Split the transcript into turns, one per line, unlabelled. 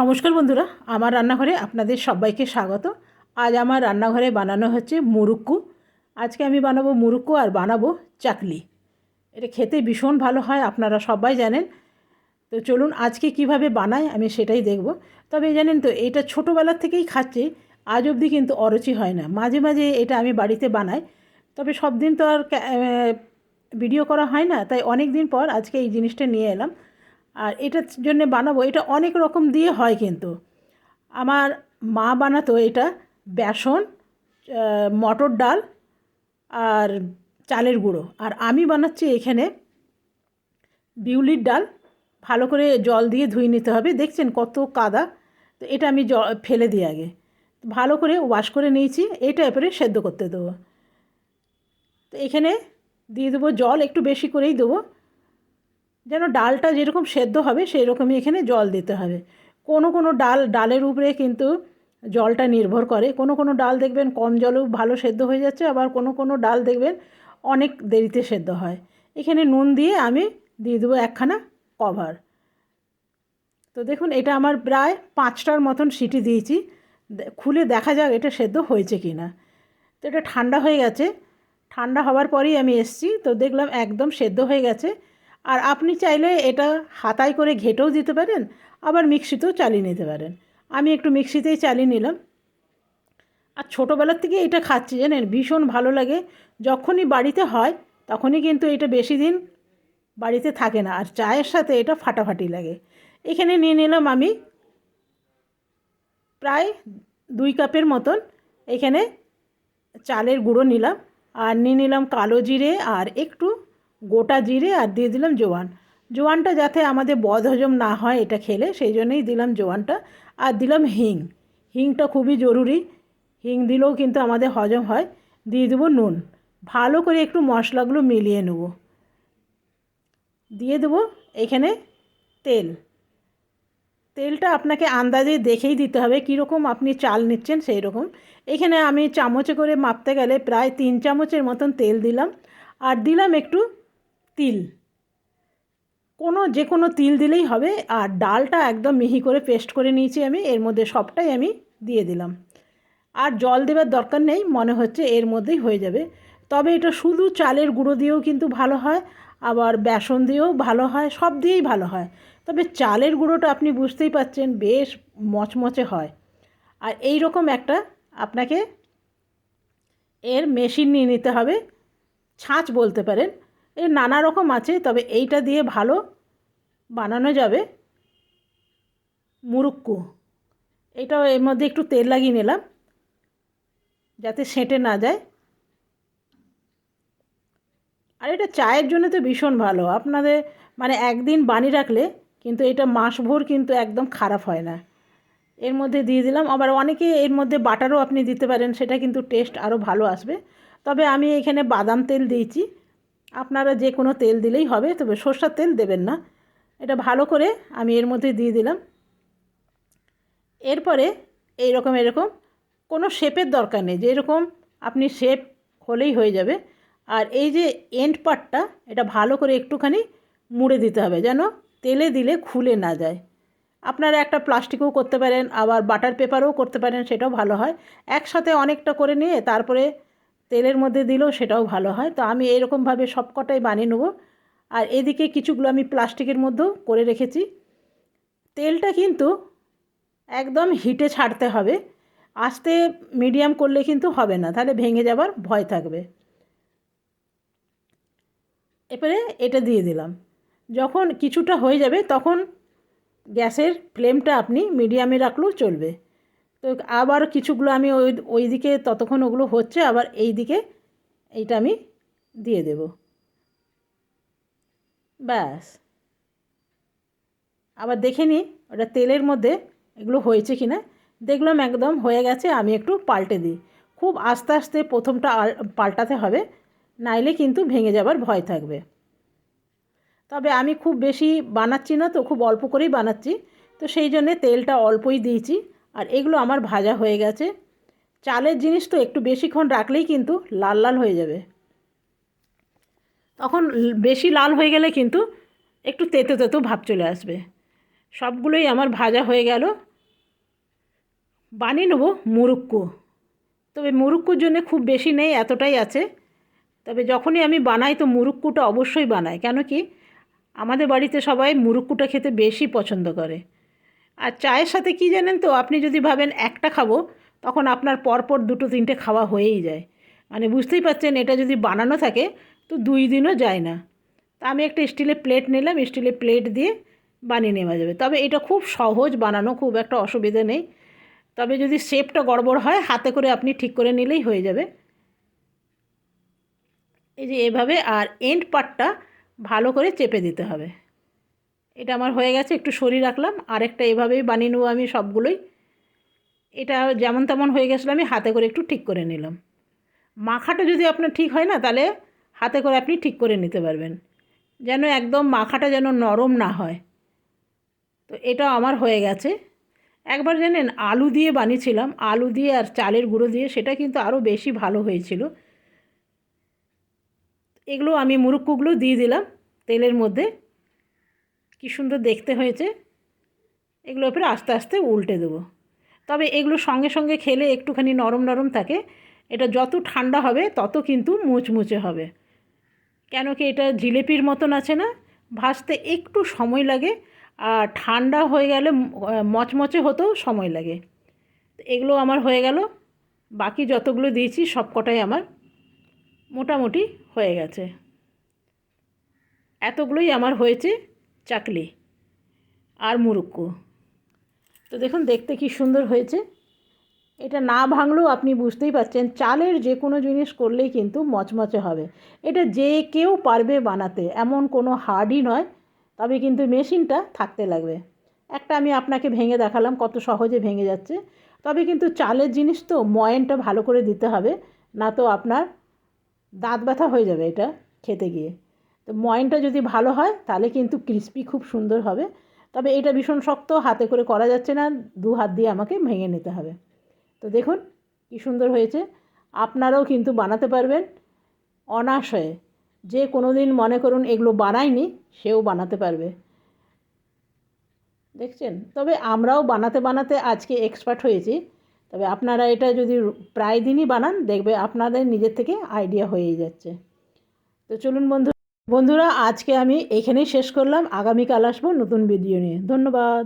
নমস্কার বন্ধুরা, আমার রান্নাঘরে আপনাদের সবাইকে স্বাগত। আজ আমার রান্নাঘরে বানানো হচ্ছে মুরুক্কু। আজকে আমি বানাবো মুরুক্কু আর বানাবো চাকলি। এটা খেতে ভীষণ ভালো হয়, আপনারা সবাই জানেন। তো চলুন আজকে কীভাবে বানাই আমি সেটাই দেখব। তবে জানেন তো, এটা ছোটোবেলার থেকেই খাচ্ছি, আজ অবধি কিন্তু অরুচি হয় না। মাঝে মাঝে এটা আমি বাড়িতে বানাই, তবে সব দিন তো আর ভিডিও করা হয় না, তাই অনেক দিন পর আজকে এই জিনিসটা নিয়ে এলাম। আর এটার জন্য বানাবো, এটা অনেক রকম দিয়ে হয় কিন্তু। আমার মা বানাতো এটা বেসন মটর ডাল আর চালের গুঁড়ো। আর আমি বানাচ্ছি এখানে বিউলির ডাল, ভালো করে জল দিয়ে ধুয়ে নিতে হবে। দেখছেন কত কাদা? তো এটা আমি জ, ফেলে দিই আগে। ভালো করে ওয়াশ করে নিয়েছি এটা এরপরে সেদ্ধ করতে দেবো। তো এখানে দিয়ে দেবো জল, একটু বেশি করেই দেবো। যেন ডালটা যেরকম সেদ্ধ হবে সেই রকমই এখানে জল দিতে হবে। কোনো কোনো ডাল, ডালের উপরে কিন্তু জলটা নির্ভর করে। কোনো কোনো ডাল দেখবেন কম জলেও ভালো সেদ্ধ হয়ে যাচ্ছে, আবার কোনো কোনো ডাল দেখবেন অনেক দেরিতে সেদ্ধ হয়। এখানে নুন দিয়ে আমি দিয়ে দেবো একখানা কভার। তো দেখুন, এটা আমার প্রায় পাঁচটার মতন সিটি দিয়েছি। খুলে দেখা যাক এটা সেদ্ধ হয়েছে কি না তো এটা ঠান্ডা হয়ে গেছে। ঠান্ডা হওয়ার পরেই আমি এসছি। তো দেখলাম একদম সেদ্ধ হয়ে গেছে। আর আপনি চাইলে এটা হাতায় করে ঘেটেও দিতে পারেন, আবার মিক্সিতেও চালিয়ে নিতে পারেন। আমি একটু মিক্সিতেই চালিয়ে নিলাম। আর ছোটোবেলার থেকে এটা খাচ্ছি, জানেন? ভীষণ ভালো লাগে। যখনই বাড়িতে হয়, তখনই কিন্তু এটা বেশি দিন বাড়িতে থাকে না, আর চায়ের সাথে এটা ফাটাফাটি লাগে। এখানে নিয়ে নিলাম আমি প্রায় দুই কাপের মতন এখানে চালের গুঁড়ো নিলাম, আর নিয়ে নিলাম কালো জিরে আর একটু গোটা জিরে আর দিয়ে দিলাম জোয়ান। জোয়ানটা যাতে আমাদের বদহজম না হয় এটা খেলে, সেই জন্যই দিলাম জোয়ানটা। আর দিলাম হিং। হিংটা খুবই জরুরি। হিং দিলেও কিন্তু আমাদের হজম হয়। দিয়ে দেবো নুন। ভালো করে একটু মশলাগুলো মিলিয়ে নেব। দিয়ে দেবো এখানে তেল। তেলটা আপনাকে আন্দাজে দেখেই দিতে হবে কীরকম আপনি চাল নিচ্ছেন সেই রকম এখানে আমি চামচে করে মাপতে গেলে প্রায় তিন চামচের মতন তেল দিলাম। আর দিলাম একটু তিল। কোনো, যে কোনো তিল দিলেই হবে। আর ডালটা একদম মিহি করে পেস্ট করে নিয়েছি আমি। এর মধ্যে সবটাই আমি দিয়ে দিলাম। আর জল দেবার দরকার নেই, মনে হচ্ছে এর মধ্যেই হয়ে যাবে। তবে এটা শুধু চালের গুঁড়ো দিয়েও কিন্তু ভালো হয়, আবার বেসন দিয়েও ভালো হয়, সব দিয়েই ভালো হয়। তবে চালের গুঁড়োটা আপনি বুঝতেই পাচ্ছেন বেশ মচমচে হয়। আর এই রকম একটা আপনাকে এর মেশিন নিয়ে নিতে হবে। ছাঁচ বলতে পারেন। এর নানা রকম আছে, তবে এইটা দিয়ে ভালো বানানো যাবে। মুরুক্কু। এটাও এর মধ্যে একটু তেল লাগিয়ে নিলাম, যাতে সেঁটে না যায়। আর এটা চায়ের জন্য তো ভীষণ ভালো, আপনাদের মানে একদিন বানিয়ে রাখলে কিন্তু এটা মাসভর কিন্তু একদম খারাপ হয় না। এর মধ্যে দিয়ে দিলাম, আবার অনেকে এর মধ্যে বাটারও আপনি দিতে পারেন, সেটা কিন্তু টেস্ট আরও ভালো আসবে। তবে আমি এখানে বাদাম তেল দিয়েছি আপনারা যে কোনো তেল দিলেই হবে, তবে সর্ষার তেল দেবেন না। এটা ভালো করে আমি এর মধ্যে দিয়ে দিলাম। এরপরে এইরকম, এরকম কোনো শেপের দরকার নেই, যেরকম আপনি শেপ হলেই হয়ে যাবে। আর এই যে এন্ড পার্টটা এটা ভালো করে একটুখানি মুড়ে দিতে হবে, যেন তেলে দিলে খুলে না যায়। আপনারা একটা প্লাস্টিকও করতে পারেন, আবার বাটার পেপারও করতে পারেন, সেটাও ভালো হয়। একসাথে অনেকটা করে নিয়ে তারপরে তেলের মধ্যে দিলেও সেটাও ভালো হয়। তো আমি এরকমভাবে সব কটাই বানিয়ে নেব। আর এদিকে কিছুগুলো আমি প্লাস্টিকের মধ্যেও করে রেখেছি। তেলটা কিন্তু একদম হিটে ছাড়তে হবে। আস্তে মিডিয়াম করলে কিন্তু হবে না, তাহলে ভেঙে যাবার ভয় থাকবে। এরপরে এটা দিয়ে দিলাম। যখন কিছুটা হয়ে যাবে তখন গ্যাসের ফ্লেমটা আপনি মিডিয়ামে রাখলেও চলবে। তো আবার কিছুগুলো আমি ওই ওই দিকে ততক্ষণ ওগুলো হচ্ছে, আবার এই দিকে এইটা আমি দিয়ে দেব। ব্যাস। আবার দেখে নিই ওটা তেলের মধ্যে এগুলো হয়েছে কি না দেখলাম একদম হয়ে গেছে, আমি একটু পাল্টে দিই। খুব আস্তে আস্তে প্রথমটা পাল্টাতে হবে, নাইলে কিন্তু ভেঙে যাবার ভয় থাকবে। তবে আমি খুব বেশি বানাচ্ছি না, তো খুব অল্প করেই বানাচ্ছি। তো সেই জন্যে তেলটা অল্পই দিয়েছি। আর এগুলো আমার ভাজা হয়ে গেছে। চালের জিনিস তো একটু বেশিক্ষণ রাখলেই কিন্তু লাল লাল হয়ে যাবে। তখন বেশি লাল হয়ে গেলে কিন্তু একটু তেতো তেতো ভাব চলে আসবে। সবগুলোই আমার ভাজা হয়ে গেল। বানিয়ে নেব মুরুক্কু। তবে মুরুক্কুর জন্য খুব বেশি নেই, এতটাই আছে। তবে যখনই আমি বানাই তো মুরুক্কুটা অবশ্যই বানাই। কেন কি? আমাদের বাড়িতে সবাই মুরুক্কুটা খেতে বেশি পছন্দ করে। আর চায়ের সাথে কি জানেন তো, আপনি যদি ভাবেন একটা খাব, তখন আপনার পরপর দুটো তিনটে খাওয়া হয়েই যায়। মানে বুঝতেই পারছেন, এটা যদি বানানো থাকে, তো দুই দিনও যায় না। তা আমি একটা স্টিলের প্লেট নিলাম, স্টিলের প্লেট দিয়ে বানিয়ে নেওয়া যাবে। তবে এটা খুব সহজ বানানো, খুব একটা অসুবিধা নেই। তবে যদি শেপটা গড়বড় হয়, হাতে করে আপনি ঠিক করে নিলেই হয়ে যাবে। এই যে এভাবে, আর এন্ড পার্টটা ভালো করে চেপে দিতে হবে। এটা আমার হয়ে গেছে, একটু সরিয়ে রাখলাম, আরেকটা এভাবেই বানিয়ে নেব আমি সবগুলোই। এটা যেমন তেমন হয়ে গেছিল আমি হাতে করে একটু ঠিক করে নিলাম। মাখাটা যদি আপনার ঠিক হয় না, তাহলে হাতে করে আপনি ঠিক করে নিতে পারবেন। যেন একদম মাখাটা যেন নরম না হয়। তো এটা আমার হয়ে গেছে। একবার জানেন, আলু দিয়ে বানিয়েছিলাম, আলু দিয়ে আর চালের গুঁড়ো দিয়ে, সেটা কিন্তু আরও বেশি ভালো হয়েছিল। এগুলো আমি মুরুক্কুগুলো দিয়ে দিলাম তেলের মধ্যে। কি সুন্দর দেখতে হয়েছে। এগুলো এরপরে আস্তে আস্তে উল্টে দেবো। তবে এগুলো সঙ্গে সঙ্গে খেলে একটুখানি নরম নরম থাকে। এটা যত ঠান্ডা হবে, তত কিন্তু মুচমুচে হবে। কেন কি এটা জিলেপির মতন আছে না? ভাজতে একটু সময় লাগে আর ঠান্ডা হয়ে গেলে মচমচে হতেও সময় লাগে। এগুলো আমার হয়ে গেল। বাকি যতগুলো দিয়েছি সব কটাই আমার মোটামুটি হয়ে গেছে। এতগুলোই আমার হয়েছে। চাকলি আর মুরুক্কু। তো দেখুন, দেখতে কি সুন্দর হয়েছে। এটা না ভাঙলেও আপনি বুঝতেই পারছেন, চালের যে কোনো জিনিস করলেই কিন্তু মচমচে হবে। এটা যে কেউ পারবে বানাতে, এমন কোনো হার্ডই নয়, তবে কিন্তু মেশিনটা থাকতে লাগবে। একটা আমি আপনাকে ভেঙে দেখালাম, কত সহজে ভেঙে যাচ্ছে। তবে কিন্তু চালের জিনিস তো ময়নটা ভালো করে দিতে হবে, না তো আপনার দাঁত ব্যথা হয়ে যাবে এটা খেতে গিয়ে। তো ময়নটা যদি ভালো হয়, তাহলে কিন্তু ক্রিস্পি খুব সুন্দর হবে। তবে এটা ভীষণ শক্ত, হাতে করে করা যাচ্ছে না, দু হাত দিয়ে আমাকে ভেঙে নিতে হবে। তো দেখুন কী সুন্দর হয়েছে। আপনারাও কিন্তু বানাতে পারবেন। অনাশয়ে যে কোনো দিন মনে করুন এগুলো বানায়নি সেও বানাতে পারবে। দেখছেন? তবে আমরাও বানাতে বানাতে আজকে এক্সপার্ট হয়েছি। তবে আপনারা এটা যদি প্রায় দিনই বানান, দেখবে আপনাদের নিজের থেকে আইডিয়া হয়েই যাচ্ছে। তো চলুন বন্ধু বন্ধুরা আজকে আমি এখানেই শেষ করলাম। আগামীকাল আসব নতুন ভিডিও নিয়ে। ধন্যবাদ।